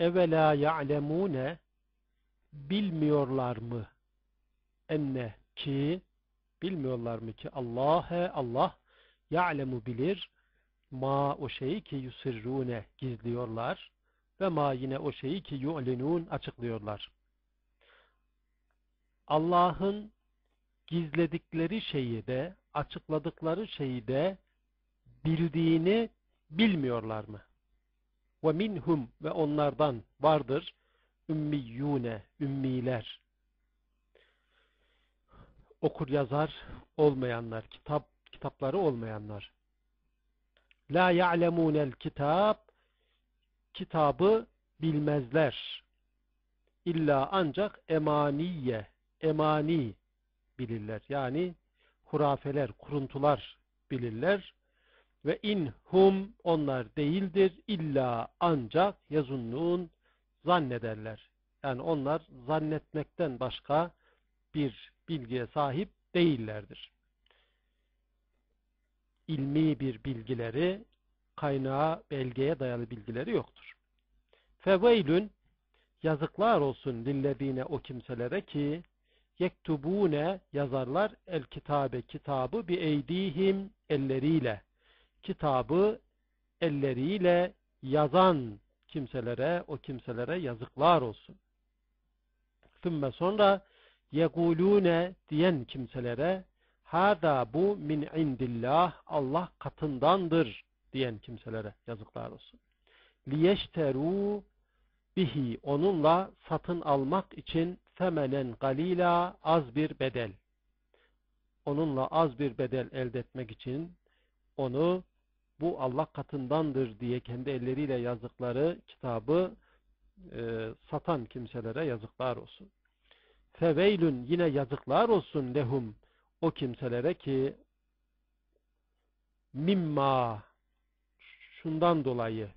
evela ya'lemune bilmiyorlar mı? Enne ki bilmiyorlar mı ki Allah'e Allah ya'lemu bilir ma o şeyi ki yusirrune gizliyorlar ve ma yine o şeyi ki yu'linun açıklıyorlar. Allah'ın gizledikleri şeyi de açıkladıkları şeyi de bildiğini bilmiyorlar mı? Ve minhum ve onlardan vardır ümmiyyune, ümmiler. Okur yazar olmayanlar, kitap kitapları olmayanlar. La ya'lemunel kitap kitabı bilmezler. İlla ancak emaniye, emani bilirler. Yani hurafeler, kuruntular bilirler. Ve in hum onlar değildir illa ancak yazunnun zannederler. Yani onlar zannetmekten başka bir bilgiye sahip değillerdir. İlmi bir bilgileri, kaynağa, belgeye dayalı bilgileri yoktur. Feveylün yazıklar olsun lillezine o kimselere ki yektubune yazarlar el kitabe kitabı bi eydihim elleriyle kitabı elleriyle yazan kimselere o kimselere yazıklar olsun. Sümme sonra yegulune diyen kimselere hada bu min indillah Allah katındandır diyen kimselere yazıklar olsun. Liyeşteru bihi onunla satın almak için femenen galila az bir bedel. Onunla az bir bedel elde etmek için onu bu Allah katındandır diye kendi elleriyle yazdıkları kitabı e, satan kimselere yazıklar olsun. Feveylün yine yazıklar olsun lehum o kimselere ki mimma şundan dolayı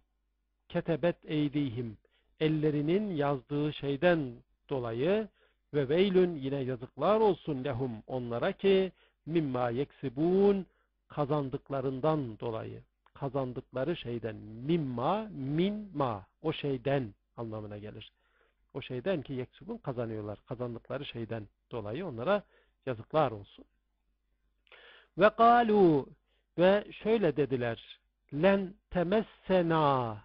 ketebet eydihim ellerinin yazdığı şeyden dolayı ve veylün yine yazıklar olsun lehum onlara ki mimma yeksibun kazandıklarından dolayı kazandıkları şeyden mimma min ma o şeyden anlamına gelir. O şeyden ki yeksubun kazanıyorlar. Kazandıkları şeyden dolayı onlara yazıklar olsun. Ve kalu ve şöyle dediler len temessena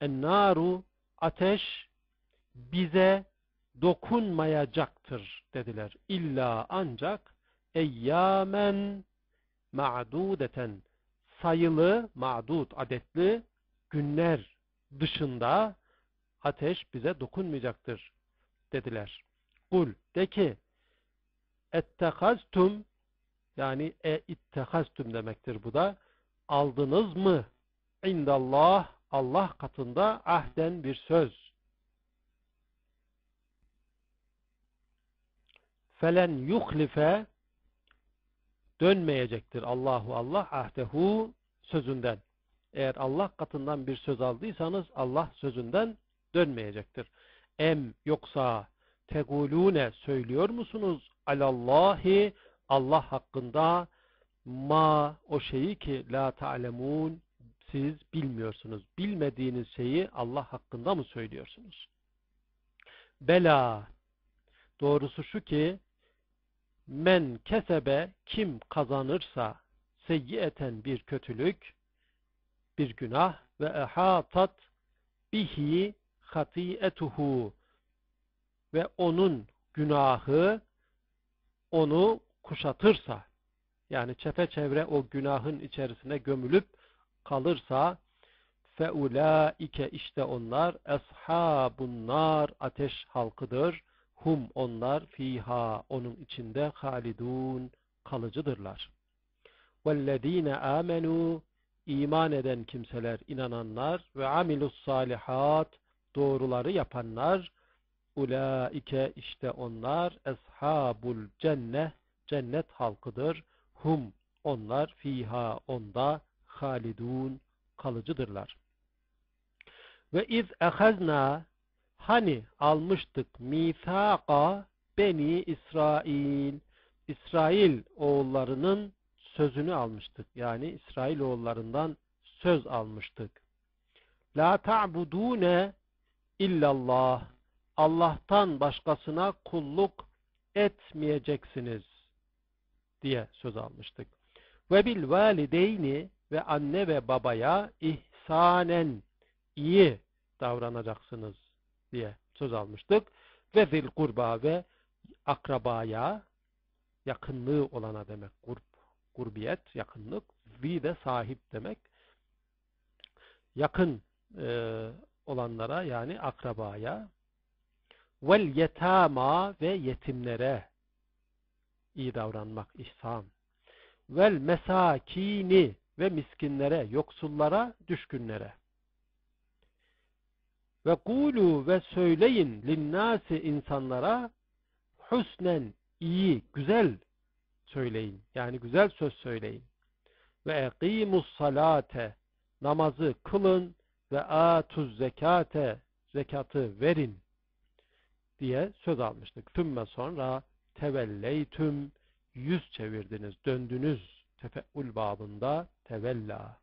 ennaru ateş bize dokunmayacaktır dediler. İlla ancak eyyamen ma'dudeten. Sayılı, ma'dud, adetli günler dışında ateş bize dokunmayacaktır dediler. Kul de ki ettehaztum yani e ittehaztum demektir bu da. Aldınız mı? İndallah Allah katında ahden bir söz. Felen yuhlife dönmeyecektir Allahu Allah ahdehu sözünden. Eğer Allah katından bir söz aldıysanız Allah sözünden dönmeyecektir. Em yoksa tegulune söylüyor musunuz? Alallahi Allah hakkında ma o şeyi ki la ta'lemun siz bilmiyorsunuz. Bilmediğiniz şeyi Allah hakkında mı söylüyorsunuz? Bela doğrusu şu ki men kesebe kim kazanırsa seyyiyeten bir kötülük bir günah ve ehatat bihi hatiyetuhu ve onun günahı onu kuşatırsa yani çepeçevre o günahın içerisine gömülüp kalırsa feulaike işte onlar eshabun nar ateş halkıdır Hum onlar fiha onun içinde halidun kalıcıdırlar. Vellezine amenu iman eden kimseler, inananlar ve amilus salihat doğruları yapanlar ulaike işte onlar eshabul cenne cennet halkıdır. Hum onlar fiha onda halidun kalıcıdırlar. Ve iz ehazna Hani almıştık mithaka beni İsrail. İsrail oğullarının sözünü almıştık. Yani İsrail oğullarından söz almıştık. La ta'budune illallah. Allah'tan başkasına kulluk etmeyeceksiniz diye söz almıştık. Ve bil valideyni ve anne ve babaya ihsanen iyi davranacaksınız diye söz almıştık. Ve zil kurba ve akrabaya yakınlığı olana demek. Kurb, kurbiyet, yakınlık. Zi de sahip demek. Yakın e, olanlara yani akrabaya vel yetama ve yetimlere iyi davranmak, ihsan. Vel mesakini ve miskinlere, yoksullara, düşkünlere. Ve kulu ve söyleyin linnâsi insanlara husnen iyi, güzel söyleyin. Yani güzel söz söyleyin. Ve eqimus salate namazı kılın ve atuz zekate zekatı verin diye söz almıştık. Tümme sonra tevelleytüm yüz çevirdiniz, döndünüz tefeul babında tevella.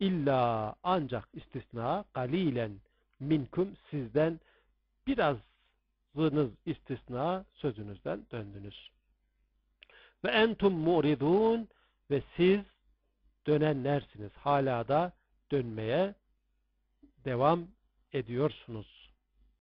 İlla ancak istisna galilen minkum sizden birazınız istisna sözünüzden döndünüz. Ve entum muridun ve siz dönenlersiniz. Hala da dönmeye devam ediyorsunuz